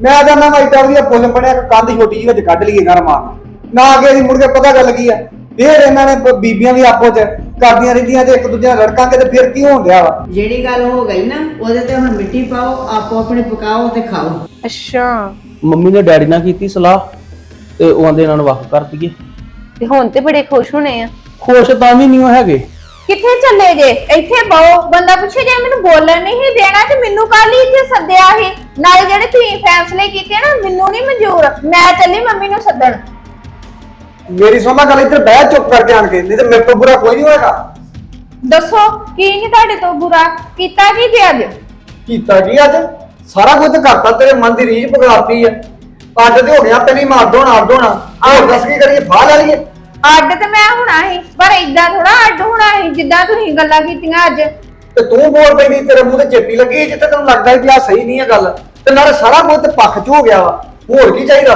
ਮੈਂ ਕਹਿੰਦਾ ਮੈਂ ਇੱਟਾਂ ਦੀ ਪੁੱਲ ਬਣਿਆ ਕਿ ਕੰਧ ਛੋਟੀ ਜਿਹੀ ਵਿੱਚ ਕੱਢ ਲਈਏ ਘਰ ਮਾਰ ਨਾ ਅੱਗੇ ਦੀ ਮੁੜ ਕੇ ਪਤਾ ਗੱਲ ਕੀ ਆ? ਫੇਰ ਇਹਨਾਂ ਨੇ ਬ- ਬੀਬੀਆਂ ਵੀ ਆਪੋ ਚ ਕਰਦੀਆਂ ਰਹਿੰਦੀਆਂ ਤੇ ਇੱਕ ਦੂਜੇ ਨਾਲ ਰੜਕਾਂਗੇ ਤੇ ਫਿਰ ਕੀ ਹੋਣ ਡਿਆ ਵਾ? ਜਿਹੜੀ ਗੱਲ ਹੋ ਗਈ ਨਾ ਉਹਦੇ ਤੇ ਹੁਣ ਮਿੱਟੀ ਪਾਓ ਆਪੋ ਆਪਣੇ ਪਕਾਓ ਤੇ ਖਾਓ। ਅੱਛਾ। ਮੰਮੀ ਨੇ ਡੈਡੀ ਨਾਲ ਕੀਤੀ ਸਲਾਹ ਤੇ ਉਹ ਆਂਦੇ ਇਹਨਾਂ ਨੂੰ ਵੱਖ ਕਰ ਦਈਏ। ਤੇ ਹੁਣ ਤੇ ਬੜੇ ਖੁਸ਼ ਹੋਣੇ ਆ। ਖੁਸ਼ ਤਾਂ ਵੀ ਨਹੀਂ ਉਹ ਹੈਗੇ। ਕਿੱਥੇ ਚੱਲੇ ਜੇ ਇੱਥੇ ਬਹੁ ਬੰਦਾ ਪੁੱਛੇ ਜੇ ਮੈਨੂੰ ਬੋਲਣ ਨਹੀਂ ਦੇਣਾ ਤੇ ਮੈਨੂੰ ਕੱਲ ਹੀ ਇੱਥੇ ਸੱਦਿਆ ਸੀ? ਨਾਲੇ ਜਿਹੜੇ ਤੁਸੀਂ ਫੈਸਲੇ ਕੀਤੇ ਨਾ ਮੈਨੂੰ ਨਹੀਂ ਮਨਜ਼ੂਰ। ਮੈਂ ਚੱਲੀ ਮੰਮੀ ਨੂੰ ਸੱਦਣ। ਮੇਰੀ ਸੋਨਾ ਗੱਲ ਇੱਧਰ ਬਹਿ ਚੁੱਪ ਕਰਕੇ ਆਣ ਕੇ ਨਹੀਂ ਤੇ ਮੇਰੇ ਤੋਂ ਬੁਰਾ ਕੋਈ ਨਹੀਂ ਹੋਏਗਾ। ਦੱਸੋ ਕੀ ਨਹੀਂ ਤੁਹਾਡੇ ਤੋਂ ਬੁਰਾ? ਕੀਤਾ ਕੀ ਜੇ ਅੱਜ? ਕੀਤਾ ਕੀ ਅੱਜ? ਸਾਰਾ ਕੁਝ ਕਰਤਾ ਤੇਰੇ ਮਨ ਦੀ ਰੀਝ ਪਗਲਾਤੀ ਆ। ਅੱਜ ਤੇ ਹੋ ਗਿਆ ਪਹਿਲੀ ਮਾਰ ਦੋਣਾ ਆੜ ਦੋਣਾ ਹੋਰ ਦੱਸ ਕੀ ਕਰੀਏ ਫਾਹ ਲੈ ਲਈਏ ਅੱਡ ਤੇ ਮੈਂ ਹੋਣਾ ਸੀ ਪਰ ਇਦਾਂ ਥੋੜਾ ਅੱਡ ਹੋਣਾ ਸੀ ਜਿੱਦਾਂ ਤੁਸੀਂ ਗੱਲਾਂ ਕੀਤੀਆਂ ਅੱਜ। ਤੇ ਤੂੰ ਬੋਲ ਪੈਂਦੀ ਤੇਰੇ ਮੂੰਹ ਤੇ ਚੇਪੀ ਲੱਗੀ ਜਿੱਥੇ ਤੈਨੂੰ ਲੱਗਦਾ ਕਿ ਆ ਸਹੀ ਨਹੀਂ ਹੈ ਗੱਲ। ਤੇ ਨਾਲੇ ਸਾਰਾ ਕੁਝ ਤੇ ਪੱਖ ਚ ਹੋ ਗਿਆ ਵਾ। ਹੋਰ ਕੀ ਚਾਹੀਦਾ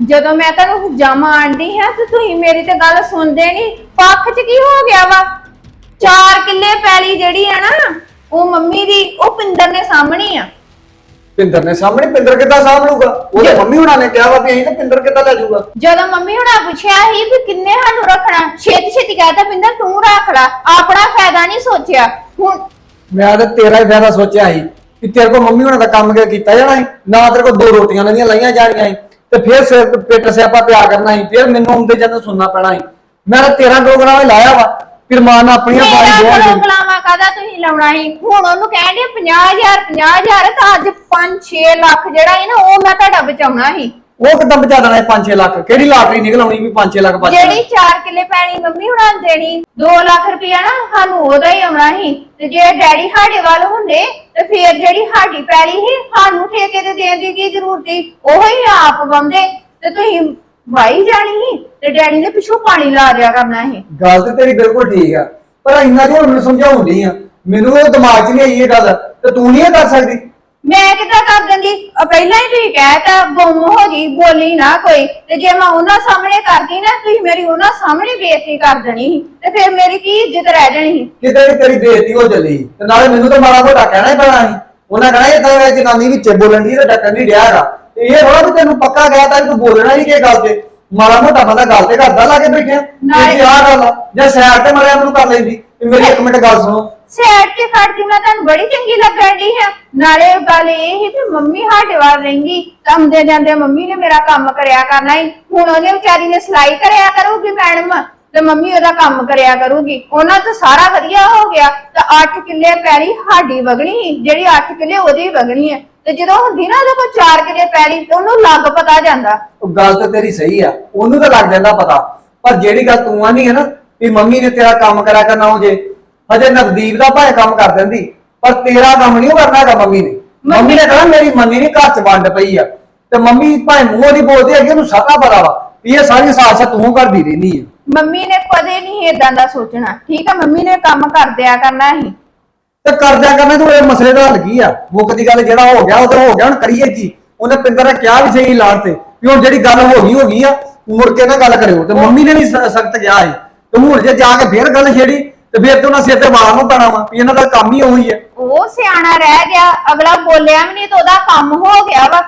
ਜਦੋਂ ਮੈਂ ਤੁਹਾਨੂੰ ਹੁਜਾ ਮਾਰਦੀ ਹਾਂ ਤੇ ਤੁਸੀਂ ਮੇਰੀ ਤੇ ਗੱਲ ਸੁਣਦੇ ਨਹੀਂ। ਪੱਖ 'ਚ ਕੀ ਹੋ ਗਿਆ ਵਾ? ਚਾਰ ਕਿੱਲੇ ਪੈਲੀ ਜਿਹੜੀ ਆ ਨਾ ਉਹ ਮੰਮੀ ਦੀ ਉਹ ਪਿੰਦਰ ਨੇ ਸਾਹਮਣੀ ਆ। ਪਿੰਦਰ ਨੇ ਸਾਹਮਣੇ ਪਿੰਦਰ ਕਿੱਦਾਂ ਸਾਂਭ ਲੂਗਾ? ਉਹਦੇ ਮੰਮੀ ਹੁਣਾਂ ਨੇ ਕਿਹਾ ਵਾ ਵੀ ਅਸੀਂ ਤਾਂ ਪਿੰਦਰ ਕਿੱਦਾਂ ਲੈ ਜਾਊਗਾ। ਜਦੋਂ ਮੰਮੀ ਹੁਣਾ ਪੁੱਛਿਆ ਸੀ ਵੀ ਕਿੰਨੇ ਸਾਨੂੰ ਰੱਖਣਾ ਛੇਤੀ ਛੇਤੀ ਕਹਿਤਾ ਪਿੰਦਰ ਤੂੰ ਰੱਖ ਲੈ ਆਪਣਾ ਫਾਇਦਾ ਨਹੀਂ ਸੋਚਿਆ। ਹੁਣ ਮੈਂ ਤਾਂ ਤੇਰਾ ਹੀ ਫਾਇਦਾ ਸੋਚਿਆ ਸੀ। ਕਿ ਤੇਰੇ ਕੋਲ ਮੰਮੀ ਹੁਣਾਂ ਦਾ ਕੰਮ ਕਿਆ ਕੀਤਾ ਜਾਣਾ ਸੀ? ਨਾ ਤੇਰੇ ਕੋਲ ਦੋ ਰੋਟੀਆਂ ਲੈਣੀਆਂ ਲਾਈਆਂ ਜਾਣੀਆਂ ਸੀ। ਤੇ ਫਿਰ ਸਿਰ ਤੇ ਪਿੱਟ ਸਿਆਪਾ ਪਿਆ ਕਰਨਾ ਸੀ। ਫਿਰ ਮੈਨੂੰ ਆਉਂਦੇ ਜਾਂਦੇ ਸੁਣਨਾ ਪੈਣਾ ਸੀ। ਮੈਂ ਤਾਂ ਤੇਰਾ ਪ੍ਰੋਗਰਾਮ ਹੀ ਲਾਇਆ ਵਾ। ਫਿਰ ਮਾਂ ਨਾਲ ਆਪਣੀਆਂ ਮੇਰਾ ਪਾਣੀ ਕੋਲੋਂ ਦੇਣਗੇ ਗੁਲਾਮਾ ਕਾਦਾ ਤੁਸੀਂ ਲਾਉਣਾ ਸੀ? ਹੁਣ ਉਹਨੂੰ ਕਹਿਣ ਦੇ 50000 50000 ਤਾਂ ਅੱਜ 5-6 ਲੱਖ ਜਿਹੜਾ ਹੈ ਨਾ ਉਹ ਮੈਂ ਤੁਹਾਡਾ ਬਚਾਉਣਾ ਸੀ। ਉਹ ਕਿੱਦਾਂ ਬਚਾ ਦੇਣਾ 5-6 ਲੱਖ? ਕਿਹੜੀ ਲਾਟਰੀ ਨਿਕਲ ਆਉਣੀ ਵੀ 5-6 ਲੱਖ ਬਚ ਜਿਹੜੀ 4 ਕਿੱਲੇ ਪੈਣੀ ਮੰਮੀ ਹੁਣਾਂ ਨੂੰ ਦੇਣੀ। 2 ਲੱਖ ਰੁਪਇਆ ਨਾ ਸਾਨੂੰ ਉਹਦਾ ਹੀ ਆਉਣਾ ਸੀ। ਤੇ ਜੇ ਡੈਡੀ ਸਾਡੇ ਵੱਲ ਹੁੰਦੇ ਤੇ ਫਿਰ ਜਿਹੜੀ ਸਾਡੀ ਪੈਲੀ ਸੀ ਸਾਨੂੰ ਠੇਕੇ ਤੇ ਦੇਣ ਦੀ ਕੀ ਜ਼ਰੂਰਤ ਸੀ? ਉਹ ਹੀ ਆਪ ਬੰਦੇ ਤੇ ਤੁਸੀਂ ਵਾਈ ਜਾਣੀ ਸੀ ਤੇ ਡੈਡੀ ਨੇ ਪਿੱਛੋਂ ਪਾਣੀ ਲਾ ਦਿਆ ਕਰਨਾ ਸੀ। ਗੱਲ ਤੇ ਤੇਰੀ ਬਿਲਕੁਲ ਠੀਕ ਆ ਪਰ ਇੰਨਾ ਜਿਹਾ ਮੈਨੂੰ ਸਮਝਾਉਂਦੀ ਆ। ਮੈਨੂੰ ਉਹ ਦਿਮਾਗ 'ਚ ਨਹੀਂ ਆਈ ਇਹ ਗੱਲ ਤੇ ਤੂੰ ਨਹੀਂ ਇਹ ਕਰ ਸਕਦੀ। ਮੈਂ ਕਿੱਦਾਂ ਕਰ ਦਿੰਦੀ ਉਹ ਪਹਿਲਾਂ ਹੀ ਤੁਸੀਂ ਕਹਿਤਾ ਗੁੰਮ ਹੋ ਗਈ ਬੋਲੀ ਨਾ ਕੋਈ। ਤੇ ਜੇ ਮੈਂ ਉਹਨਾਂ ਸਾਹਮਣੇ ਕਰਦੀ ਨਾ ਤੁਸੀਂ ਮੇਰੀ ਉਹਨਾਂ ਸਾਹਮਣੇ ਬੇਇੱਜ਼ਤੀ ਕਰ ਦੇਣੀ ਸੀ। ਤੇ ਫਿਰ ਮੇਰੀ ਕੀ ਇੱਜ਼ਤ ਰਹਿ ਜਾਣੀ ਸੀ? ਕਿਤੇ ਵੀ ਤੇਰੀ ਬੇਇੱਜ਼ਤੀ ਹੋ ਚੱਲੀ। ਤੇ ਨਾਲੇ ਮੈਨੂੰ ਤਾਂ ਮਾੜਾ ਮੋਟਾ ਕਹਿਣਾ ਹੀ ਪੈਣਾ ਸੀ। ਉਹਨਾਂ ਕਹਿਣਾ ਤਾਂ ਇਹ ਜਨਾਨੀ ਵਿੱਚ ਬੋਲਣ ਦੀ ਤੇ ਡੱਕਣ ਨਹੀਂ ਡਿਆ ਹੈਗਾ ਤੇ ਇਹ ਥੋੜਾ ਵੀ ਤੈਨੂੰ ਪੱਕਾ ਗਿਆ ਤਾਂ ਤੂੰ ਬੋਲਣਾ ਹੀ ਕਿ ਗੱਲ ਤੇ। ਮਾੜਾ ਮੋਟਾ ਬੰਦਾ ਗੱਲ ਤੇ ਕਰਦਾ ਲਾ ਕੇ ਬੈਠਿਆ। ਨਾਲੇ- ਇਹ ਆ ਗੱਲ ਆ। ਜੇ ਸਾਈਡ ਤੇ ਮਰਿਆ ਮੈਨੂੰ ਕਰ ਲੈਂਦੀ। ਵੀ ਮੇਰੀ ਇੱਕ ਮਿੰਟ ਗੱਲ ਸੁਣੋ। ਸੈਡ ਤੇ ਖੜਦੀ ਮੈਂ ਤੁਹਾਨੂੰ ਬੜੀ ਚੰਗੀ ਲੱਗਣ ਦੀ ਹੈ। ਨਾਲੇ ਗੱਲ ਇਹ ਸੀ ਕਿ ਮੰਮੀ ਸਾਡੇ ਵੱਲ ਰਹਿੰਗੀ ਕੰਮ ਜਾਂਦੇ ਮੰਮੀ ਨੇ ਮੇਰਾ ਕੰਮ ਕਰਿਆ ਕਰਨਾ ਹੀ ਹੁਣ ਉਹਨੇ ਵਿਚਾਰੀ ਨੇ ਸਿਲਾਈ ਕਰਿਆ ਕਰੂਗੀ ਮੈਡਮ ਤੇ ਮੰਮੀ ਉਹਦਾ ਕੰਮ ਕਰਿਆ ਕਰੂਗੀ। ਉਹਨਾਂ ਤੋਂ ਸਾਰਾ ਵਧੀਆ ਹੋ ਗਿਆ। ਤੇ 8 ਕਿੱਲੇ ਪੈਲੀ ਸਾਡੀ ਵਗਣੀ ਸੀ, ਜਿਹੜੀ 8 ਕਿੱਲੇ ਉਹਦੀ ਵਗਣੀ ਹੈ। ਤੇ ਜਦੋਂ ਹੁੰਦੀ ਨਾ ਉਹਦੇ ਕੋਲ 4 ਕਿੱਲੇ ਪੈਲੀ ਤੇ ਉਹਨੂੰ ਲੱਗ ਪਤਾ ਜਾਂਦਾ। ਉਹ ਗੱਲ ਤਾਂ ਤੇਰੀ ਸਹੀ ਆ। ਉਹਨੂੰ ਤਾਂ ਲੱਗ ਜਾਂਦਾ ਪਤਾ। ਪਰ ਜਿਹੜੀ ਗੱਲ ਤੂੰ ਆਨੀ ਹੈ ਨਾ ਵੀ ਮੰਮੀ ਨੇ ਤੇਰਾ ਕੰਮ ਕਰਿਆ ਕਰਨਾ ਹੋ ਜੇ ਹਜੇ ਨਵਦੀਪ ਦਾ ਭਾਵੇਂ ਕੰਮ ਕਰ ਦਿੰਦੀ ਪਰ ਤੇਰਾ ਕੰਮ ਨਹੀਂ ਉਹ ਕਰਨਾ ਹੈਗਾ ਮੰਮੀ ਨੇ। ਮੰਮੀ ਨੇ ਕਹਣਾ ਮੇਰੀ ਮੰਮੀ ਨਹੀਂ ਘਰ ਚ ਵੰਡ ਪਈ ਆ। ਤੇ ਮੰਮੀ ਭਾਵੇਂ ਮੂੰਹੋਂ ਨਹੀਂ ਬੋਲਦੀ ਹੈਗੀ ਉਹਨੂੰ ਸਾਰਾ ਪਤਾ ਵਾ ਵੀ ਇਹ ਸਾਰੀ ਸਾਥ ਤੂੰ ਕਰਦੀ ਰਹਿੰਦੀ ਹੈ ਮੰਮੀ ਨੇ ਕਦੇ ਨਹੀਂ ਏਦਾਂ ਦਾ ਸੋਚਣਾ। ਠੀਕ ਆ ਮੰਮੀ ਨੇ ਕੰਮ ਕਰ ਦਿਆ ਕਰਨਾ ਸੀ। ਤੇ ਕਰਦਿਆਂ ਕਰਨਾ ਤੂੰ ਇਹ ਮਸਲੇ ਦਾ ਹੱਲ ਕੀ ਆ? ਮੁੱਕ ਦੀ ਗੱਲ ਜਿਹੜਾ ਹੋ ਗਿਆ ਉਹ ਤਾਂ ਹੋ ਗਿਆ ਹੁਣ ਕਰੀਏ ਕੀ? ਉਹਨੇ ਪਿੰਦਰ ਨੇ ਕਿਹਾ ਵੀ ਸਹੀ ਲਾੜ ਤੇ ਵੀ ਹੁਣ ਜਿਹੜੀ ਗੱਲ ਹੋ ਗਈ ਹੋ ਗਈ ਆ ਮੁੜ ਕੇ ਨਾ ਗੱਲ ਕਰਿਓ। ਤੇ ਮੰਮੀ ਨੇ ਵੀ ਸਖਤ ਕਿਹਾ ਹੈ ਤੇ ਹੁਣ ਜੇ ਜਾ ਕੇ ਫੇਰ ਗੱਲ ਛੇੜੀ ਤੇ ਫੇਰ ਤੇ ਉਹਨਾਂ ਸਿਰ ਤੇ ਵਾਰ ਨੂੰ ਪੈਣਾ ਵਾ ਵੀ ਇਹਨਾਂ ਦਾ ਕੰਮ ਹੀ ਉਹੀ ਹੈ ਉਹ ਸਿਆਣਾ ਰਹਿ ਗਿਆ ਅਗਲਾ ਬੋਲਿਆ ਵੀ ਨਹੀਂ ਤਾਂ ਉਹਦਾ ਕੰਮ ਹੋ ਗਿਆ ਵਾ।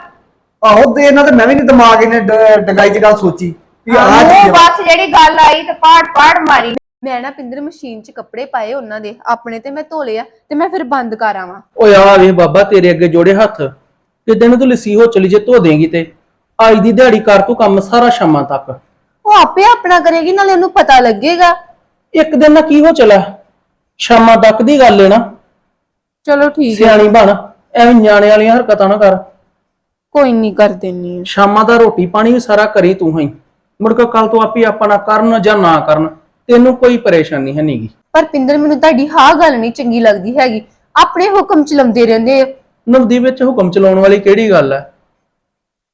ਆਹੋ ਤੇ ਇਹਨਾਂ ਤੇ ਮੈਂ ਵੀ ਨਹੀਂ ਦਿਮਾਗ ਇਹਨੇ ਡ- ਡੰਗਾਈ ਚ ਗੱਲ ਸੋਚੀ ਵੀ ਆਹ ਉਹ ਚੀਜ਼ ਆ। ਬਸ ਜਿਹੜੀ ਗੱਲ ਆਈ ਤੇ ਪਾੜ ਪਾੜ ਮਾਰੀ। ਮੈਂ ਨਾ ਪਿੰਦਰ ਮਸ਼ੀਨ 'ਚ ਕੱਪੜੇ ਪਾਏ ਉਹਨਾਂ ਦੇ ਆਪਣੇ ਤੇ ਮੈਂ ਧੋ ਲਿਆ ਤੇ ਮੈਂ ਫਿਰ ਬੰਦ ਕਰ ਆਵਾਂ ਓਏ ਆ ਵੇ ਬਾਬਾ ਤੇਰੇ ਅੱਗੇ ਜੋੜੇ ਹੱਥ ਤੇ ਦਿਨ ਤੂੰ ਲੱਸੀ ਹੋ ਚਲੀ ਜੇ ਧੋ ਦੇਂਗੀ ਤੇ ਅੱਜ ਦੀ ਦਿਹਾੜੀ ਕਰ ਤੂੰ ਕੰਮ ਸਾਰਾ ਸ਼ਾਮਾਂ ਤੱਕ। ਉਹ ਆਪੇ ਆਪਣਾ ਕਰੇਗੀ ਨਾਲੇ ਉਹਨੂੰ ਪਤਾ ਲੱਗੇਗਾ। ਇੱਕ ਦਿਨ ਨਾ ਕੀ ਹੋ ਚਲਾ? ਸ਼ਾਮਾਂ ਤੱਕ ਦੀ ਗੱਲ ਹੈ ਨਾ। ਚਲੋ ਠੀਕ ਹੈ। ਸਿਆਣੀ ਬਣ ਐਵੇਂ ਨਿਆਣੇ ਵਾਲੀਆਂ ਹਰਕਤਾਂ ਨਾ ਕਰ। ਕੋਈ ਨਹੀਂ ਕਰ ਦੇਣੀ ਆ। ਸ਼ਾਮਾਂ ਦਾ ਰੋਟੀ ਪਾਣੀ ਵੀ ਸਾਰਾ ਕਰੀ ਤੂੰ ਹੀ। ਮੁੜ ਕੇ ਕੱਲ ਤੋਂ ਆਪੇ ਆਪਣਾ ਕਰਨ ਜਾਂ ਨਾ ਕਰਨ ਤੈਨੂੰ ਕੋਈ ਪਰੇਸ਼ਾਨੀ ਹੈ ਨਹੀਂਗੀ ਪਰ ਪਿੰਦਰ ਮੈਨੂੰ ਤੁਹਾਡੀ ਹਾਂ ਗੱਲ ਨਹੀਂ ਚੰਗੀ ਲੱਗਦੀ ਹੈਗੀ। ਆਪਣੇ ਹੁਕਮ ਚਲਾਉਂਦੇ ਰਹਿੰਦੇ ਆ। ਨਵਦੀਪ ਵਿੱਚ ਹੁਕਮ ਚਲਾਉਣ ਵਾਲੀ ਕਿਹੜੀ ਗੱਲ ਹੈ?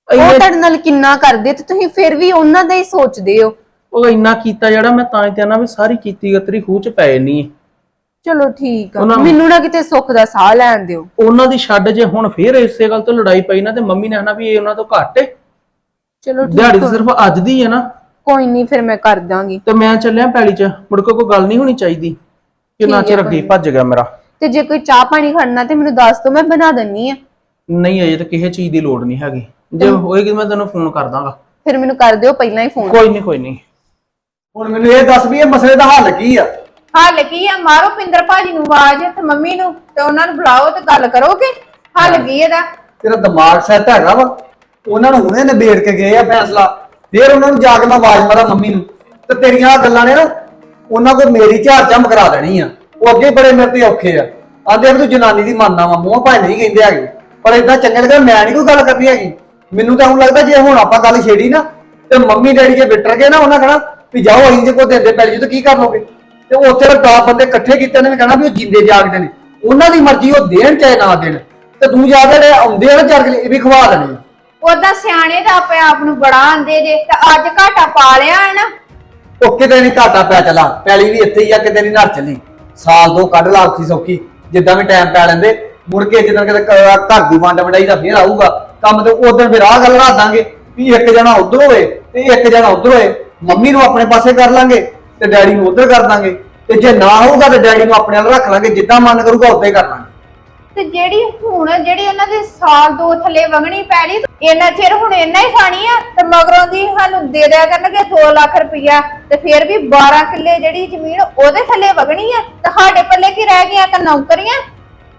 ਉਹ ਇੰਨੇ- ਤੁਹਾਡੇ ਨਾਲ ਕਿੰਨਾ ਕਰਦੇ ਤੇ ਤੁਸੀਂ ਫਿਰ ਵੀ ਉਹਨਾਂ ਦਾ ਹੀ ਸੋਚਦੇ ਹੋ। ਉਹ ਇੰਨਾ ਕੀਤਾ ਜਿਹੜਾ ਮੈਂ ਤਾਂ ਹੀ ਤੇ ਨਾ ਵੀ ਸਾਰੀ ਕੀਤੀ ਗਤਰੀ ਖੂਹ ਚ ਪੈ ਨਹੀਂ ਹੈ ਚਲੋ ਠੀਕ ਆ। ਉਹਨਾਂ ਮੈਨੂੰ ਨਾ ਕਿਤੇ ਸੁੱਖ ਦਾ ਸਾਹ ਲੈਣ ਦਿਓ। ਉਹਨਾਂ ਦੀ ਛੱਡ ਜੇ ਹੁਣ ਫੇਰ ਇਸੇ ਗੱਲ ਤੋਂ ਲੜਾਈ ਪਈ ਨਾ ਤੇ ਮੰਮੀ ਨੇ ਹਨਾ ਵੀ ਇਹ ਉਹਨਾਂ ਤੋਂ ਘੱਟ ਏ। ਚਲੋ ਠੀਕ ਦਿਹਾੜੀ ਤਾਂ ਆ। ਸਿਰਫ ਅੱਜ ਦੀ ਹੈ ਨਾ। ਕੋਈ ਨਹੀਂ ਫਿਰ ਮੈਂ ਕਰ ਦਾਂਗੀ। ਤੇ ਮੈਂ ਚੱਲਿਆ ਪੈਲੀ ਚ ਮੁੜ ਕੇ ਕੋਈ ਗੱਲ ਨਹੀਂ ਹੋਣੀ ਚਾਹੀਦੀ। ਕਿ ਨਾ ਠੀਕ ਹੈ, ਚਿਰ ਅੱਗੇ। ਭੱਜ ਗਿਆ ਮੇਰਾ। ਤੇ ਜੇ ਕੋਈ ਚਾਹ ਪਾਣੀ ਖੜਨਾ ਤੇ ਮੈਨੂੰ ਦੱਸ ਦਿਓ ਮੈਂ ਬਣਾ ਦਿੰਨੀ ਆ। ਨਹੀਂ ਅਜੇ ਤਾਂ ਕਿਸੇ ਚੀਜ਼ ਦੀ ਲੋੜ ਨਹੀਂ ਹੈਗੀ। ਜੇ ਹੋਏਗੀ ਮੈਂ ਤੈਨੂੰ ਫੋਨ ਕਰ ਦਾਂਗਾ। ਫਿਰ ਮੈਨੂੰ ਕਰ ਦਿਓ ਪਹਿਲਾਂ ਹੀ ਫੋਨ। ਕੋਈ ਨਹੀਂ ਕੋਈ ਨਹੀਂ ਹੁਣ ਮੈਨੂੰ ਇਹ ਦੱਸ ਵੀ ਇਹ ਮਸਲੇ ਦਾ ਹੱਲ ਕੀ ਆ? ਹੱਲ ਕੀ ਆ? ਮਾਰੋ ਪਿੰਦਰ ਭਾਜੀ ਨੂੰ ਆਵਾਜ਼ ਤੇ ਮੰਮੀ ਨੂੰ ਤੇ ਉਹਨਾਂ ਨੂੰ ਬੁਲਾਓ ਤੇ ਗੱਲ ਕਰੋਗੇ? ਹੱਲ ਕੀ ਇਹਦਾ? ਤੇਰਾ ਦਿਮਾਗ ਸੈੱਟ ਹੈਗਾ ਵਾ। ਉਹਨਾਂ ਨੂੰ ਹੁਣੇ ਨਿਬੇੜ ਕੇ ਗਏ ਆ ਫੈਸਲਾ। ਫੇਰ ਉਹਨਾਂ ਨੂੰ ਜਾ ਕੇ ਮੈਂ ਆਵਾਜ਼ ਮਾਰਾਂ ਮੰਮੀ ਨੂੰ। ਤੇ ਤੇਰੀਆਂ ਆਹ ਗੱਲਾਂ ਨੇ ਨਾ ਉਹਨਾਂ ਕੋਲ ਮੇਰੀ ਝਾੜ ਝੰਮ ਕਰਾ ਦੇਣੀ ਆ। ਉਹ ਅੱਗੇ ਬੜੇ ਮੇਰੇ ਤੇ ਔਖੇ ਆ। ਆਂਦੇ ਵੀ ਤੂੰ ਜਨਾਨੀ ਦੀ ਮੰਨਦਾ ਵਾ ਮੂੰਹ ਭਾਈ ਨਹੀਂ ਕਹਿੰਦੇ ਹੈਗੇ। ਪਰ ਇਦਾਂ ਚੰਗੇ ਲੱਗਾ ਮੈਂ ਨਹੀਂ ਕੋਈ ਗੱਲ ਕਰਨੀ ਹੈਗੀ। ਮੈਨੂੰ ਤਾਂ ਹੁਣ ਲੱਗਦਾ ਜੇ ਹੁਣ ਆਪਾਂ ਗੱਲ ਛੇੜੀ ਨਾ ਤੇ ਮੰਮੀ ਡੈਡੀ ਜੇ ਵਿਟਰ ਗਏ ਨਾ ਉਹਨਾਂ ਕਹਣਾ ਵੀ ਜਾਓ ਅਸੀਂ ਜੇ ਕੋ ਦਿੰਦੇ ਪੈਲੀ ਜੀ ਤਾਂ ਕੀ ਕਰ ਲੋਗੇ ਤੇ ਉੱਥੇ ਤਾਂ 10 ਬੰਦੇ ਇਕੱਠੇ ਕੀਤੇ ਨੇ ਵੀ ਕਹਿਣਾ ਵੀ ਉਹ ਜਿੰਦੇ ਜਾਗਦੇ ਨੇ। ਉਹਨਾਂ ਦੀ ਮਰਜ਼ੀ ਉਹ ਦੇਣ ਚਾਹੇ ਨਾ ਦੇਣ। ਤੇ ਤੂੰ ਜਾ ਕੇ ਜਿਹੜੇ ਆਉਂਦੇ ਆ ਨਾ ਚਾਰ ਕਿਲੇ ਇਹ ਵੀ ਖਵਾ ਦੇਣੇ ਆ। ਉਦਾਂ ਸਿਆਣੇ ਤਾਂ ਆਪਣੇ ਆਪ ਨੂੰ ਬੜਾ ਆਂਦੇ ਜੇ ਤੇ ਅੱਜ ਘਾਟਾ ਪਾ ਲਿਆ ਹੈ ਨਾ। ਉਹ ਕਿਤੇ ਨਹੀਂ ਘਾਟਾ ਪੈ ਚਲਾ ਪੈਲੀ ਵੀ ਇੱਥੇ ਹੀ ਆ ਕਿਤੇ ਨਹੀਂ ਨਰ ਚੱਲੀ। ਸਾਲ ਦੋ ਕੱਢ ਲਾ ਔਖੀ ਸੌਖੀ ਜਿੱਦਾਂ ਵੀ ਟਾਈਮ ਪੈ ਲੈਂਦੇ ਮੁੜ ਕੇ ਜਦੋਂ ਕਿਤੇ ਘਰ ਦੀ ਵੰਡ ਵਡਾਈ ਦਾ ਫੇਰ ਆਊਗਾ। ਕੰਮ ਤੇ ਉਦੋਂ ਫਿਰ ਆਹ ਗੱਲ ਰੱਖ ਦਾਂਗੇ ਵੀ ਇੱਕ ਜਣਾ ਉਧਰ ਹੋਵੇ ਤੇ ਇੱਕ ਜਣਾ ਉਧਰ ਹੋਏ। ਮੰਮੀ ਨੂੰ ਆਪਣੇ ਪਾਸੇ ਕਰ ਲਾਂਗੇ ਤੇ ਡੈਡੀ ਨੂੰ ਉਧਰ ਕਰ ਦਾਂਗੇ। ਤੇ ਜੇ ਨਾ ਹੋਊਗਾ ਤੇ ਡੈਡੀ ਨੂੰ ਆਪਣੇ ਵੱਲ ਰੱਖ ਲਾਂਗੇ ਜਿੱਦਾਂ ਮਨ ਕਰੂਗਾ ਉਦਾਂ ਹੀ ਕਰ ਲਾਂਗੇ। ਤੇ ਜਿਹੜੀ ਹੁਣ ਜਿਹੜੀ ਉਹਨਾਂ ਦੇ ਸਾਲ ਦੋ ਥੱਲੇ ਵਗਣੀ ਪੈਣੀ ਇੰਨਾ ਚਿਰ ਹੁਣ ਇੰਨਾ ਹੀ ਖਾਣੀ ਆ ਤੇ ਮਗਰੋਂ ਦੀ ਸਾਨੂੰ ਦੇ ਦਿਆ ਕਰਨਗੇ 2 ਲੱਖ ਰੁਪਇਆ ਤੇ ਫਿਰ ਵੀ 12 ਕਿੱਲੇ ਜਿਹੜੀ ਜ਼ਮੀਨ ਉਹਦੇ ਥੱਲੇ ਵਗਣੀ ਆ ਤੇ ਸਾਡੇ ਪੱਲੇ ਕੀ ਰਹਿ ਗਿਆ ਤਾਂ ਨੌਕਰੀਆਂ?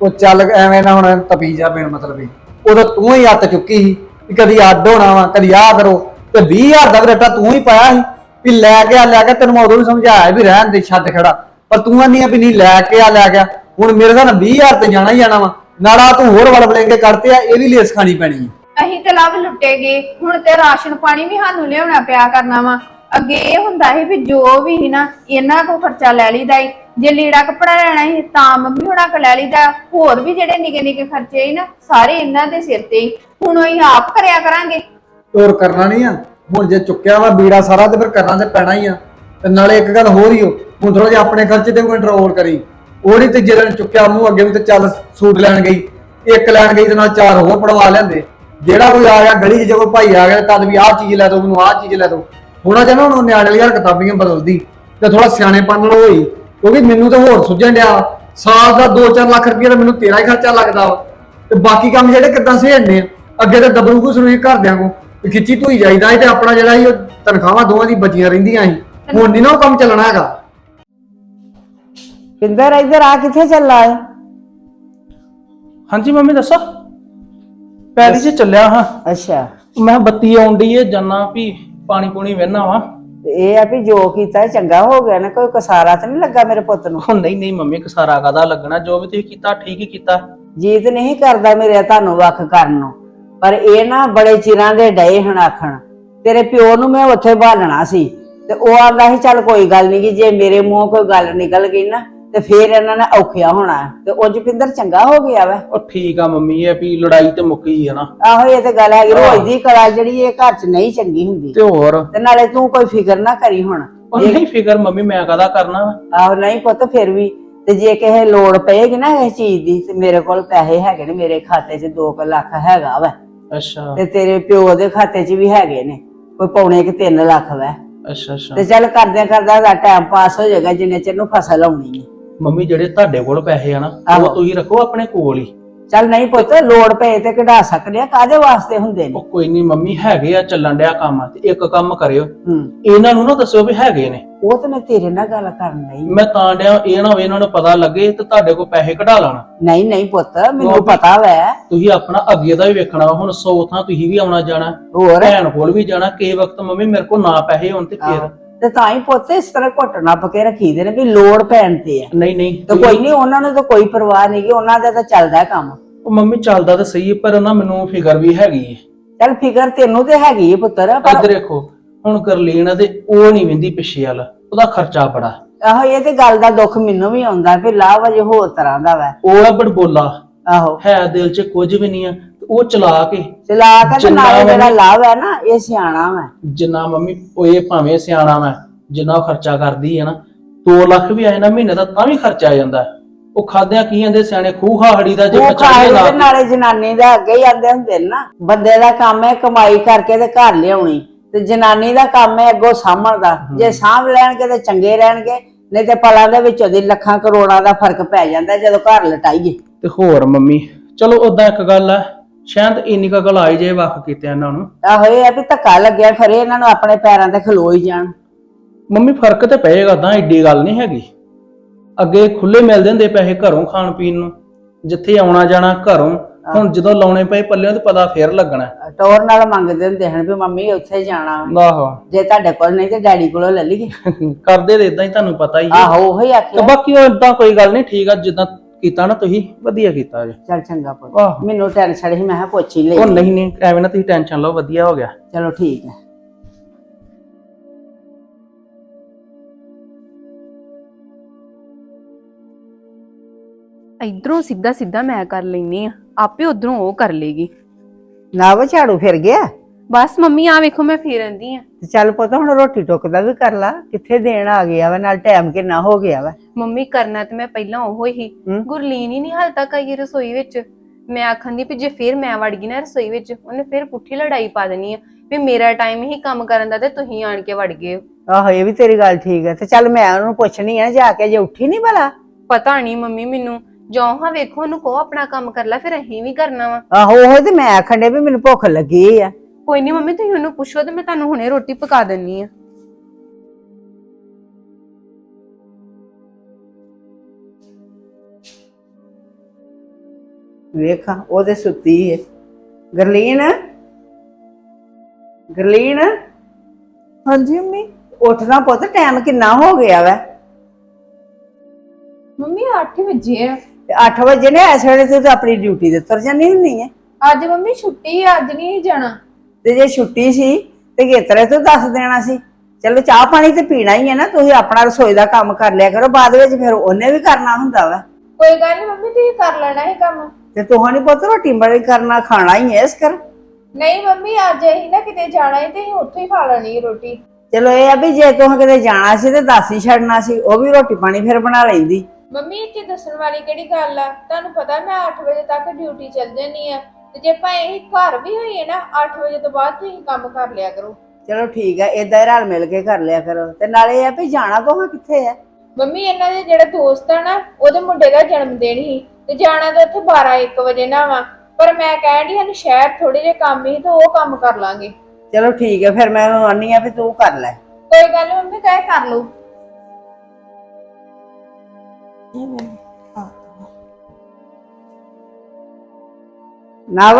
ਉਹ ਚੱਲ ਐਵੇਂ ਨਾ ਹੁਣ ਤਪੀ ਜਾ ਬਿਨ ਮਤਲਬ। ਹੀ ਉਦੋਂ ਤੂੰ ਹੀ ਹੱਥ ਚੁੱਕੀ ਸੀ ਵੀ ਕਦੀ ਅੱਡ ਹੋਣਾ ਵਾ ਕਦੀ ਆਹ ਕਰੋ। ਤੇ 20000 ਦਾ ਰੱਟਾ ਤੂੰ ਹੀ ਪਾਇਆ ਸੀ ਵੀ ਲੈ ਕੇ ਆ, ਲੈ ਕੇ ਤੈਨੂੰ ਮੈਂ ਉਦੋਂ ਵੀ ਸਮਝਾਇਆ ਵੀ ਰਹਿਣ ਦੇ, ਛੱਡ ਖੜਾ। ਪਰ ਤੂੰ ਆਨੀ ਆ ਵੀ ਨਹੀਂ, ਲੈ ਕੇ ਆ, ਲੈ ਗਿਆ ਹੁਣ ਮੇਰੇ ਨਾਲ 20000 ਤੇ ਜਾਣਾ ਹੀ ਜਾਣਾ ਵਾ। ਨਾਲਾ ਤੂੰ ਹੋਰ ਵੜ ਬਲੇਂਗੇ ਕਰਤੇ ਆ, ਇਹ ਲੇਸ ਖਾਣੀ ਪੈਣੀ ਹੈ ਅਸੀਂ ਤੇ ਲੱਭ ਲੁੱਟੇ ਗਏ ਹੁਣ ਤੇ ਰਾਸ਼ਨ ਪਾਣੀ ਵੀ ਸਾਨੂੰ ਲਿਆਉਣਾ ਪਿਆ ਕਰਨਾ ਵਾ। ਅੱਗੇ ਇਹ ਹੁੰਦਾ ਸੀ ਵੀ ਜੋ ਵੀ ਸੀ ਨਾ, ਇਹਨਾਂ ਕੋ ਖਰਚਾ ਲੈ ਲਈਦਾ ਈ। ਜੇ ਲੀੜਾ ਕੱਪੜਾ ਲੈਣਾ ਸੀ, ਤਾਂ ਮੰਮੀ ਹੁਣਾਂ ਕੋ ਲੈ ਲਈਦਾ। ਹੋਰ ਵੀ ਜਿਹੜੇ ਨਿੱਕੇ ਨਿੱਕੇ ਖਰਚੇ ਸੀ ਨਾ, ਸਾਰੇ ਇਹਨਾਂ ਦੇ ਸਿਰ ਤੇ ਹੀ ਹੁਣ ਅਸੀਂ ਆਪ ਕਰਿਆ ਕਰਾਂਗੇ। ਹੋਰ ਕਰਨਾ ਨਹੀਂ ਆ। ਹੁਣ ਜੇ ਚੁੱਕਿਆ ਵਾ ਬੀੜਾ ਸਾਰਾ ਤੇ ਫਿਰ ਕਰਨਾ ਤੇ ਪੈਣਾ ਹੀ ਆ। ਤੇ ਨਾਲੇ ਇੱਕ ਗੱਲ ਹੋਰ ਹੀ ਹੋ ਹੁਣ ਥੋੜਾ ਜਿਹਾ ਆਪਣੇ ਖਰਚੇ ਤੇ ਕੰਟਰੋਲ ਕਰੀ। ਉਹ ਤੇ ਜਿਹੜਾ ਚੁੱਕਿਆ ਮੂੰਹ ਅੱਗੇ ਨੂੰ ਤੇ ਚੱਲ ਸੂਟ ਲੈਣ ਗਈ। ਇੱਕ ਲੈਣ ਗਈ ਤੇ ਨਾਲ ਚਾਰ ਹੋਰ ਪੜਵਾ ਲੈਂਦੇ। ਜਿਹੜਾ ਕੋਈ ਆ ਗਿਆ ਗਲੀ 'ਚ, ਜੇ ਕੋਈ ਭਾਈ ਆ ਗਿਆ ਤਦ ਵੀ ਆਹ ਚੀਜ਼ ਲੈ ਦੋ, ਮੈਨੂੰ ਆਹ ਚੀਜ਼ ਲੈ ਦੋ। ਥੋੜਾ ਜਿਹਾ ਨਾ ਹੁਣ ਨਿਆਣੇ ਵਾਲੀ ਕਿਤਾਬੀਆਂ ਬਦਲਦੀ। ਤੇ ਥੋੜਾ ਸਿਆਣੇਪਨ ਨਾਲ ਹੋਈ। ਕਿਉਂਕਿ ਮੈਨੂੰ ਤਾਂ ਹੋਰ ਸੁਝਣ ਡਿਆ। ਸਾਲ ਦਾ 2-4 ਲੱਖ ਰੁਪਏ ਦਾ ਮੈਨੂੰ ਤੇਰਾ ਹੀ ਖਰਚਾ ਲੱਗਦਾ ਵਾ। ਤੇ ਬਾਕੀ ਕੰਮ ਜਿਹੜੇ ਕਿੱਦਾਂ ਸਹੇੜਨੇ ਆ? ਅੱਗੇ ਤਾਂ ਦਬਰੂ ਕੋ ਸੁਣੀ ਘਰਦਿਆਂ ਕੋ ਵੀ ਖਿੱਚੀ ਧੂਈ ਜਾਈਦਾ ਸੀ ਤੇ ਆਪਣਾ ਜਿਹੜਾ ਸੀ ਉਹ ਤਨਖਾਹਾਂ ਦੋਵਾਂ ਦੀ ਬਚੀਆਂ ਰਹਿੰਦੀਆਂ ਸੀ। ਹੁਣ ਨਹੀਂ ਨਾ ਉਹ ਕੰਮ ਚੱਲਣਾ ਹੈਗਾ। ਪਿੰਦਰ ਇੱਧਰ ਆ ਕਿੱਥੇ ਚੱਲਾ ਹੈ? ਹਾਂਜੀ ਮੰਮੀ ਦੱਸੋ? ਪੈਲੀ 'ਚ ਚੱਲਿਆ ਹਾਂ। ਅੱਛਾ। ਮੈਂ ਕਿਹਾ ਬੱਤੀ ਆਉਣ ਡਈ ਏ ਜਾਨਾ ਵੀ ਪਾਣੀ ਪੂਣੀ ਵਹਿਣਾ ਵਾ। ਤੇ ਇਹ ਆ ਵੀ ਜੋ ਕੀਤਾ ਚੰਗਾ ਹੋ ਗਿਆ ਨਾ ਕੋਈ ਕਸਾਰਾ ਤੇ ਨਹੀਂ ਲੱਗਾ ਮੇਰੇ ਪੁੱਤ ਨੂੰ? ਉਹ ਨਹੀਂ ਨਹੀਂ ਮੰਮੀ ਕਸਾਰਾ ਕਾਦਾ ਲੱਗਣਾ? ਜੋ ਵੀ ਤੁਸੀਂ ਕੀਤਾ ਠੀਕ ਹੀ ਕੀਤਾ। ਜੀਤ ਨਹੀਂ ਕਰਦਾ ਮੇਰੇ ਤੁਹਾਨੂੰ ਵੱਖ ਕਰਨ ਨੂੰ। ਪਰ ਇਹ ਨਾ ਬੜੇ ਚਿਰਾਂ ਦੇ ਡਏ ਹਣ ਆਖਣ। ਤੇਰੇ ਪਿਓ ਨੂੰ ਮੈਂ ਉੱਥੇ ਭਾਲਣਾ ਸੀ ਤੇ ਉਹ ਆਂਦਾ ਸੀ ਚੱਲ ਕੋਈ ਗੱਲ ਨਹੀਂ ਕਿ ਜੇ ਮੇਰੇ ਮੂੰਹੋਂ ਕੋਈ ਗੱਲ ਨਿਕਲ ਗਈ ਨਾ ਤੇ ਫੇਰ ਇਹਨਾਂ ਨੇ ਔਖਿਆ ਹੋਣਾ ਤੇ ਉਹ ਜਪਿੰਦਰ ਚੰਗਾ ਹੋ ਗਿਆ ਵਾ। ਉਹ ਠੀਕ ਆ ਮੰਮੀ ਇਹ ਵੀ ਲੜਾਈ ਤੇ ਮੁੱਕੀ ਆ ਨਾ। ਆਹੋ ਇਹ ਤੇ ਗੱਲ ਹੈਗੀ ਰੋਜ਼ ਦੀ ਕਲਾ ਜਿਹੜੀ ਇਹ ਘਰ 'ਚ ਨਹੀਂ ਚੰਗੀ ਹੁੰਦੀ। ਤੇ ਹੋਰ? ਤੇ ਨਾਲੇ ਤੂੰ ਕੋਈ ਫਿਕਰ ਨਾ ਕਰੀ ਹੁਣ। ਉਹ ਨਹੀਂ ਫਿਕਰ ਮੰਮੀ ਮੈਂ ਕਾਦਾ ਕਰਨਾ ਵਾ? ਆਹੋ ਨਹੀਂ ਪੁੱਤ ਫਿਰ ਵੀ ਤੇ ਜੇ ਕਿਸੇ ਲੋੜ ਪਏਗੀ ਨਾ ਇਸ ਚੀਜ਼ ਦੀ ਤੇ ਮੇਰੇ ਕੋਲ ਪੈਸੇ ਹੈਗੇ ਨੇ ਮੇਰੇ ਖਾਤੇ 'ਚ 2 ਲੱਖ ਹੈਗਾ ਵਾ। ਅੱਛਾ। ਤੇ ਤੇਰੇ ਪਿਓ ਦੇ ਖਾਤੇ 'ਚ ਵੀ ਹੈਗੇ ਨੇ। ਕੋਈ ਪੌਣੇ ਕਿ 3 ਲੱਖ ਵਾ। ਅੱਛਾ ਅੱਛਾ। ਤੇ ਚੱਲ ਕਰਦਿਆਂ ਕਰਦਾ ਦਾ ਟਾਈਮ ਪਾਸ ਹੋ ਜਾਏਗਾ ਜਿੰਨੇ ਚਿਰ ਨੂੰ ਫਸਲ ਆਉਣੀ ਹੈ ਮੰਮੀ ਜਿਹੜੇ ਤੁਹਾਡੇ ਕੋਲ ਪੈਸੇ ਆ ਨਾ। ਉਹ ਤੁਸੀਂ ਰੱਖੋ ਆਪਣੇ ਕੋਲ ਹੀ। ਚੱਲ ਨਹੀਂ ਪੁੱਤ ਲੋੜ ਪਏ ਤੇ ਕਢਾ ਸਕਦੇ ਆ ਕਾਦੇ ਵਾਸਤੇ ਹੁੰਦੇ ਨੇ? ਉਹ ਕੋਈ ਨਹੀਂ ਮੰਮੀ ਹੈਗੇ ਆ ਚੱਲਣ ਡਿਆ ਕੰਮ ਤੇ ਇੱਕ ਕੰਮ ਕਰਿਓ। ਹੂੰ। ਇਹਨਾਂ ਨੂੰ ਨਾ ਦੱਸਿਓ ਵੀ ਹੈਗੇ ਨੇ। ਉਹ ਤੇ ਮੈਂ ਤੇਰੇ ਨਾਲ ਗੱਲ ਕਰਨ ਨਹੀਂ ਮੈਂ ਤਾਂ ਡਿਆ ਇਹ ਨਾ ਹੋਵੇ ਇਹਨਾਂ ਨੂੰ ਪਤਾ ਲੱਗੇ ਤੇ ਤੁਹਾਡੇ ਕੋਲ ਪੈਸੇ ਕਢਾ ਲੈਣ ਨਹੀਂ ਨਹੀਂ ਪੁੱਤ ਮੈਨੂੰ ਪਤਾ ਵੈ। ਤੁਸੀਂ ਆਪਣਾ ਅੱਗੇ ਦਾ ਵੀ ਵੇਖਣਾ ਵਾ। ਹੁਣ ਸੌ ਥਾਂ ਤੁਸੀਂ ਵੀ ਆਉਣਾ ਜਾਣਾ ਹੋਰ? ਭੈਣ ਕੋਲ ਵੀ ਜਾਣਾ ਕਿਸੇ ਵਕਤ ਮੰਮੀ ਮੇਰੇ ਕੋਲ ਨਾ ਪੈਸੇ ਹੋਣ ਤੇ ਫੇਰ। ਤੇ ਤਾਂ ਹੀ ਪੁੱਤ ਇਸ ਤਰ੍ਹਾਂ ਘੁੱਟ ਨੱਪ ਕੇ ਰੱਖੀ ਦੇ ਨੇ ਵੀ ਲੋੜ ਪੈਣ ਤੇ ਆ। ਨਹੀਂ ਨਹੀਂ ਤੇ ਕੋਈ ਨਹੀਂ ਉਹਨਾਂ ਨੂੰ ਤਾਂ ਕੋਈ ਪਰਵਾਹ ਨਹੀਂ ਕਿ ਉਹਨਾਂ ਦਾ ਤਾਂ ਚੱਲਦਾ ਕੰਮ। ਉਹ ਮੰਮੀ ਚੱਲਦਾ ਤਾਂ ਸਹੀ ਹੈ, ਪਰ ਨਾ ਮੈਨੂੰ ਫਿਕਰ ਵੀ ਹੈਗੀ ਹੈ। ਚੱਲ ਫਿਕਰ ਤੈਨੂੰ ਤੇ ਹੈਗੀ ਹੈ ਪੁੱਤਰ ਪਰ ਇੱਧਰ ਦੇਖੋ ਹੁਣ ਕਰਲੀਨ ਤੇ ਉਹ ਨਹੀਂ ਵਿੰਦੀ ਪਿੱਛੇ ਵਾਲਾ ਉਹਦਾ ਖਰਚਾ ਬੜਾ। ਆਹੋ ਇਹ ਤੇ ਗੱਲ ਦਾ ਦੁੱਖ ਮੈਨੂੰ ਵੀ ਆਉਂਦਾ ਵੀ ਲਾਭ ਅਜੇ ਹੋਰ ਤਰ੍ਹਾਂ ਦਾ ਵੈ। ਉਹ ਆ ਬੜਬੋਲਾ। ਆਹੋ। ਹੈ ਦਿਲ 'ਚ ਕੁਝ ਵੀ ਨਹੀਂ ਆ ਉਹ ਚਲਾ ਕੇ ਚਲਾ ਕੇ ਤੇ ਜਿੰਨਾ ਨਾਲੇ ਲਾਭ ਹੈ ਨਾ ਇਹ ਸਿਆਣਾ ਵੈ ਜਿੰਨਾ ਮੰਮੀ ਉਹ ਇਹ ਭਾਵੇਂ ਸਿਆਣਾ ਮੈਂ ਜਿੰਨਾ ਉਹ ਖਰਚਾ ਕਰਦੀ ਹੈ ਨਾ 2 ਲੱਖ ਵੀ ਆਏ ਨਾ ਮਹੀਨੇ ਦਾ ਤਾਂ ਵੀ ਖਰਚਾ ਆ ਜਾਂਦਾ। ਹੈ। ਉਹ ਖਾਦਿਆਂ ਕੀ ਜਾਂਦੇ ਸਿਆਣੇ ਖੂਹਾ ਹੜੀ ਦਾ ਜੇ ਉਹ ਬਚਾਏ ਖਾਏ ਲਾ ਤੇ ਨਾਲੇ ਜਨਾਨੀ ਦਾ ਅੱਗੇ ਹੀ ਆਂਦੇ ਹੁੰਦੇ ਨੇ ਨਾ ਬੰਦੇ ਦਾ ਕੰਮ ਹੈ ਕਮਾਈ ਕਰਕੇ ਤੇ ਘਰ ਲਿਆਉਣੀ। ਤੇ ਜਨਾਨੀ ਦਾ ਕੰਮ ਹੈ ਅੱਗੋਂ ਸਾਂਭਣ ਦਾ ਜੇ ਸਾਂਭ ਲੈਣਗੇ ਤੇ ਚੰਗੇ ਰਹਿਣਗੇ ਨਹੀਂ ਤੇ ਪਲਾਂ ਦੇ ਵਿੱਚ ਉਹਦੀ ਲੱਖਾਂ ਕਰੋੜਾਂ ਦਾ ਫ਼ਰਕ ਪੈ ਜਾਂਦਾ ਜਦੋਂ ਘਰ ਲਟਾਈਏ। ਤੇ ਹੋਰ ਮੰਮੀ ਚਲੋ ਉਦਾਂ ਇੱਕ ਗੱਲ ਆ ਸ਼ਾਇਦ ਇੰਨੀ ਕੁ ਆਈ ਜੇ ਵੱਖ ਕੀਤੇ ਇਹਨਾਂ ਨੂੰ। ਆਹੋ ਇਹ ਆ ਵੀ ਧੱਕਾ ਲੱਗਿਆ ਖਰੇ ਇਹਨਾਂ ਨੂੰ ਆਪਣੇ ਪੈਰਾਂ ਤੇ ਖਲੋ ਹੀ ਜਾਣ। ਮੰਮੀ ਫ਼ਰਕ ਤੇ ਪਏਗਾ ਤਾਂ ਏਡੀ ਗੱਲ ਨਹੀਂ ਹੈਗੀ। ਅੱਗੇ ਖੁੱਲੇ ਮਿਲਦੇ ਹੁੰਦੇ ਪੈਸੇ ਘਰੋਂ ਖਾਣ ਪੀਣ ਨੂੰ। ਜਿੱਥੇ ਆਉਣਾ ਜਾਣਾ ਘਰੋਂ ਹੁਣ ਜਦੋਂ ਲਾਉਣੇ ਪਏ ਪੱਲਿਆਂ ਤੇ ਪਤਾ ਫੇਰ ਲੱਗਣਾ। ਟੋਰ ਨਾਲ ਮੰਗਦੇ ਹੁੰਦੇ ਹਨ ਵੀ ਮੰਮੀ ਉੱਥੇ ਜਾਣਾ। ਆਹੋ। ਜੇ ਤੁਹਾਡੇ ਕੋਲ ਨਹੀਂ ਤੇ ਡੈਡੀ ਕੋਲੋਂ ਲੈ ਲਈਏ। ਕਰਦੇ ਤੇ ਇਦਾਂ ਹੀ ਤੁਹਾਨੂੰ ਪਤਾ ਹੀ ਹੈ। ਆਹੋ ਉਹੀ ਤੇ ਆਖਿਆ ਬਾਕੀ ਉਹ ਇਦਾਂ ਕੋਈ ਗੱਲ ਨਹੀਂ ਠੀਕ ਆ ਜਿੱਦਾਂ ਕੀਤਾ ਨਾ ਤੁਸੀਂ ਵਧੀਆ ਕੀਤਾ ਜੇ। ਚੱਲ ਚੰਗਾ ਪੁੱਤ। ਆਹੋ। ਮੈਨੂੰ ਟੈਨਸ਼ਨ ਸੀ ਮੈਂ ਕਿਹਾ ਪੁੱਛ ਹੀ ਉਹ ਲਈ ਨਹੀਂ ਨਹੀਂ ਐਵੇਂ ਨਾ ਤੁਸੀਂ ਟੈਨਸ਼ਨ ਲਓ ਵਧੀਆ ਹੋ ਗਿਆ। ਚਲੋ ਠੀਕ ਹੈ। ਇਧਰੋਂ ਸਿੱਧਾ ਸਿੱਧਾ ਮੈਂ ਕਰ ਲੈਨੀ ਆ ਆਪੇ ਉਧਰੋਂ ਉਹ ਕਰ ਲੇਗੀ। ਨਾ ਉਹ ਝਾੜੂ ਫਿਰ ਗਿਆ? ਬਸ ਮੰਮੀ ਆ ਵੇਖੋ ਮੈਂ ਫੇਰ ਆਂਦੀ ਆ। ਤੇ ਚੱਲ ਪੁੱਤ ਹੁਣ ਰੋਟੀ ਟੁੱਕ ਦਾ ਵੀ ਕਰ ਲਾ ਕਿੱਥੇ ਦੇਣ ਆ ਗਿਆ ਵਾ ਨਾਲ ਟਾਈਮ ਕਿੰਨਾ ਹੋ ਗਿਆ ਵਾ। ਮੰਮੀ ਕਰਨਾ ਤੇ ਮੈਂ ਪਹਿਲਾਂ ਉਹ ਹੀ। ਹੂੰ। ਗੁਰਲੀਨ ਹੀ ਨਹੀਂ ਹਾਲ ਤੱਕ ਆਈ ਰਸੋਈ ਵਿੱਚ। ਮੈਂ ਆਖਣ ਦੀ ਵੀ ਜੇ ਫੇਰ ਮੈਂ ਵੜ ਗਈ ਨਾ ਰਸੋਈ ਵਿੱਚ ਉਹਨੇ ਫੇਰ ਪੁੱਠੀ ਲੜਾਈ ਪਾ ਦੇਣੀ ਆ ਵੀ ਮੇਰਾ ਟਾਈਮ ਹੀ ਕੰਮ ਕਰਨ ਦਾ ਤੇ ਤੁਸੀਂ ਆਣ ਕੇ ਵੜ ਗਏ ਹੋ। ਆਹੋ ਇਹ ਵੀ ਤੇਰੀ ਗੱਲ ਠੀਕ ਹੈ ਤੇ ਚੱਲ ਮੈਂ ਉਹਨੂੰ ਪੁੱਛਣੀ ਆ ਜਾ ਕੇ ਜੇ ਉੱਠੀ ਨਹੀਂ ਭਲਾ? ਪਤਾ ਨਹੀਂ ਮੰਮੀ ਮੈਨੂੰ ਜੋ ਹਾਂ ਵੇਖੋ ਉਹਨੂੰ ਕਹੋ ਆਪਣਾ ਕੰਮ ਕਰ ਲੈ ਫਿਰ ਅਸੀਂ ਵੀ ਕਰਨਾ ਵਾ। ਆਹੋ ਉਹ ਤੇ ਮੈਂ ਆਖਣ ਦੇ ਵੀ ਮੈਨੂੰ ਭੁੱਖ ਲੱਗੀ ਆ। ਕੋਈ ਨਹੀਂ ਮੰਮੀ ਤੁਸੀਂ ਉਹਨੂੰ ਪੁੱਛੋ ਤੇ ਮੈਂ ਤੁਹਾਨੂੰ ਹੁਣੇ ਰੋਟੀ ਪਕਾ ਦਿੰਨੀ ਆ। ਵੇਖਾਂ ਉਹਦੇ ਸੁੱਤੀ ਏ। ਗਰਲੀਨ? ਗਰਲੀਨ? ਹਾਂਜੀ ਮੰਮੀ? ਉੱਠਣਾ ਪੁੱਤ ਟਾਈਮ ਕਿੰਨਾ ਹੋ ਗਿਆ ਵਾ? ਮੰਮੀ 8 ਵਜੇ ਆ। ਤੇ 8 ਵਜੇ ਨੇ ਇਸ ਵੇਲੇ ਤੂੰ ਤਾਂ ਆਪਣੀ ਡਿਊਟੀ ਤੇ ਤੁਰ ਜਾਂਦੀ ਹੁੰਦੀ ਹੈ ਅੱਜ ਮੰਮੀ ਛੁੱਟੀ ਆ ਅੱਜ ਨਹੀਂ ਜਾਣਾ। ਤੇ ਜੇ ਛੁੱਟੀ ਸੀ ਤੇ ਗੇਤਰੇ ਤੂੰ ਦੱਸ ਦੇਣਾ ਸੀ। ਚਲੋ ਚਾਹ ਪਾਣੀ ਤੇ ਪੀਣਾ ਹੀ ਹੈ ਨਾ ਤੁਸੀਂ ਆਪਣਾ ਰਸੋਈ ਦਾ ਕੰਮ ਕਰ ਲਿਆ ਕਰੋ ਬਾਅਦ ਵਿੱਚ ਫਿਰ ਉਹਨੇ ਵੀ ਕਰਨਾ ਹੁੰਦਾ ਵਾ। ਕੋਈ ਗੱਲ ਨਹੀਂ ਮੰਮੀ ਤੁਸੀਂ ਕਰ ਲੈਣਾ ਇਹ ਕੰਮ। ਤੇ ਤੂੰ ਨਹੀਂ ਪੁੱਤ ਰੋਟੀ ਬੜੀ ਕਰਨਾ ਖਾਣਾ ਹੀ ਹੈ ਇਸ ਕਰ ਨਹੀਂ ਮੰਮੀ ਅੱਜ ਅਸੀਂ ਨਾ ਕਿਤੇ ਜਾਣਾ ਹੈ ਤੇ ਅਸੀਂ ਉੱਥੇ ਹੀ ਖਾ ਲੈਣੀ ਹੈ ਰੋਟੀ। ਚਲੋ ਇਹ ਆ ਵੀ ਜੇ ਤੂੰ ਕਿਤੇ ਜਾਣਾ ਸੀ ਤੇ ਦੱਸ ਹੀ ਛੱਡਣਾ ਸੀ ਉਹ ਵੀ ਰੋਟੀ ਪਾਣੀ ਫਿਰ ਬਣਾ ਲੈਂਦੀ। ਮੰਮੀ ਇੱਥੇ ਦੱਸਣ ਵਾਲੀ ਕਿਹੜੀ ਗੱਲ ਆ? ਤੁਹਾਨੂੰ ਪਤਾ ਮੈਂ 8 ਵਜੇ ਤੱਕ ਡਿਊਟੀ ਚੱਲ ਜਾਂਦੀ ਆ। ਤੇ ਜੇ ਭਾਵੇਂ ਅਸੀਂ ਘਰ ਵੀ ਹੋਈਏ ਨਾ 8 ਵਜੇ ਤੋਂ ਬਾਅਦ ਤੁਸੀਂ ਕੰਮ ਕਰ ਲਿਆ ਕਰੋ। ਚਲੋ ਠੀਕ ਹੈ ਏਦਾਂ ਹੀ ਰਲ ਮਿਲ ਕੇ ਕਰ ਲਿਆ ਕਰੋ। ਤੇ ਨਾਲੇ ਇਹ ਆ ਵੀ ਜਾਣਾ ਤੂੰ ਕਿੱਥੇ ਆ? ਮੰਮੀ ਇਹਨਾਂ ਦੇ ਜਿਹੜਾ ਦੋਸਤ ਆ ਨਾ ਉਹਦੇ ਮੁੰਡੇ ਦਾ ਜਨਮ ਦਿਨ ਸੀ ਤੇ ਜਾਣਾ ਤਾਂ ਉੱਥੇ 12 1 ਵਜੇ ਨਾ ਵਾ। ਪਰ ਮੈਂ ਕਹਿਣ ਡਈ ਸਾਨੂੰ ਸ਼ਹਿਰ ਥੋੜੇ ਜਿਹੇ ਕੰਮ ਹੀ ਤੇ ਉਹ ਕੰਮ ਕਰ ਲਾਂਗੇ। ਚਲੋ ਠੀਕ ਹੈ ਫਿਰ ਮੈਂ ਉਹਨੂੰ ਆਨੀ ਆ ਵੀ ਤੂੰ ਕਰ ਲੈ। ਕੋਈ ਗੱਲ ਨੀ ਮੰਮੀ ਕਹੇ ਕਰ ਲਓ ਨਵ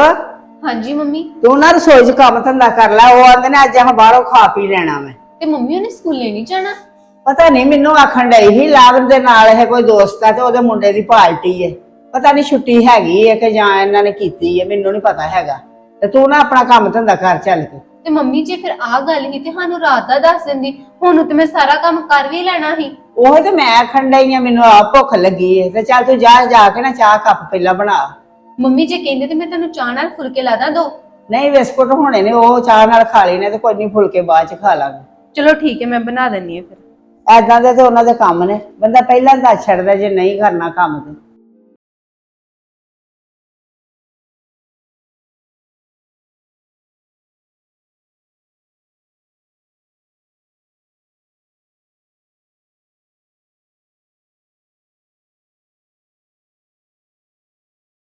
ਹਾਂਜੀ ਮੰਮੀ। ਤੂੰ ਨਾ ਰਸੋਈ 'ਚ ਕੰਮ ਧੰਦਾ ਕਰ ਲੈ। ਉਹ ਆਂਦੇ ਨੇ ਅੱਜ ਆਹ ਬਾਹਰੋਂ ਖਾ ਪੀ ਲੈਣਾ ਮੈਂ ਤੇ ਮੰਮੀ ਉਹਨੇ ਸਕੂਲੇ ਨਹੀਂ ਜਾਣਾ? ਪਤਾ ਨਹੀਂ ਮੈਨੂੰ ਆਖਣ ਡਈ ਸੀ ਲਾਗਨ ਦੇ ਨਾਲ ਇਹ ਕੋਈ ਦੋਸਤ ਆ ਤੇ ਉਹਦੇ ਮੁੰਡੇ ਦੀ ਪਾਰਟੀ ਹੈ ਪਤਾ ਨਹੀਂ ਛੁੱਟੀ ਹੈਗੀ ਹੈ ਕਿ ਜਾਂ ਇਹਨਾਂ ਨੇ ਕੀਤੀ ਹੈ ਮੈਨੂੰ ਨਹੀਂ ਪਤਾ ਹੈਗਾ। ਤੇ ਤੂੰ ਨਾ ਆਪਣਾ ਕੰਮ ਧੰਦਾ ਕਰ ਚੱਲ ਕੇ। ਤੇ ਮੰਮੀ ਜੇ ਫਿਰ ਆ ਗੱਲ ਹੀ ਤੇ ਸਾਨੂੰ ਰਾਤ ਦਾ ਦੱਸ ਦਿੰਦੀ। ਹੁਣ ਤੇ ਮੈਂ ਸਾਰਾ ਕੰਮ ਕਰ ਵੀ ਲੈਣਾ ਸੀ। ਉਹ ਤੇ ਮੈਂ ਆਖਣ ਡਈ ਆ ਮੈਨੂੰ ਆ ਭੁੱਖ ਲੱਗੀ ਹੈ ਤੇ ਚੱਲ ਤੂੰ ਜਾ ਜਾ ਕੇ ਨਾ ਚਾਹ ਕੱਪ ਪਹਿਲਾਂ ਬਣਾ। ਮੰਮੀ ਜੇ ਕਹਿੰਦੇ ਤੇ ਮੈਂ ਤੁਹਾਨੂੰ ਚਾਹ ਨਾਲ ਫੁਲਕੇ ਲਾ ਦਾਂ ਦੋ? ਨਹੀਂ ਬਿਸਕੁਟ ਹੋਣੇ ਨੇ ਉਹ ਚਾਹ ਨਾਲ ਖਾ ਲੈਣੇ ਤੇ ਕੋਈ ਨਹੀਂ ਫੁਲਕੇ ਬਾਅਦ ਚ ਖਾ ਲਾਂਗੇ। ਚਲੋ ਠੀਕ ਹੈ ਮੈਂ ਬਣਾ ਦਿੰਨੀ ਆ ਫਿਰ। ਐਦਾਂ ਦੇ ਤੇ ਉਹਨਾਂ ਦੇ ਕੰਮ ਨੇ। ਬੰਦਾ ਪਹਿਲਾਂ ਦੱਸ ਛੱਡਦਾ ਜੇ ਨਹੀਂ ਕਰਨਾ ਕੰਮ ਤੇ।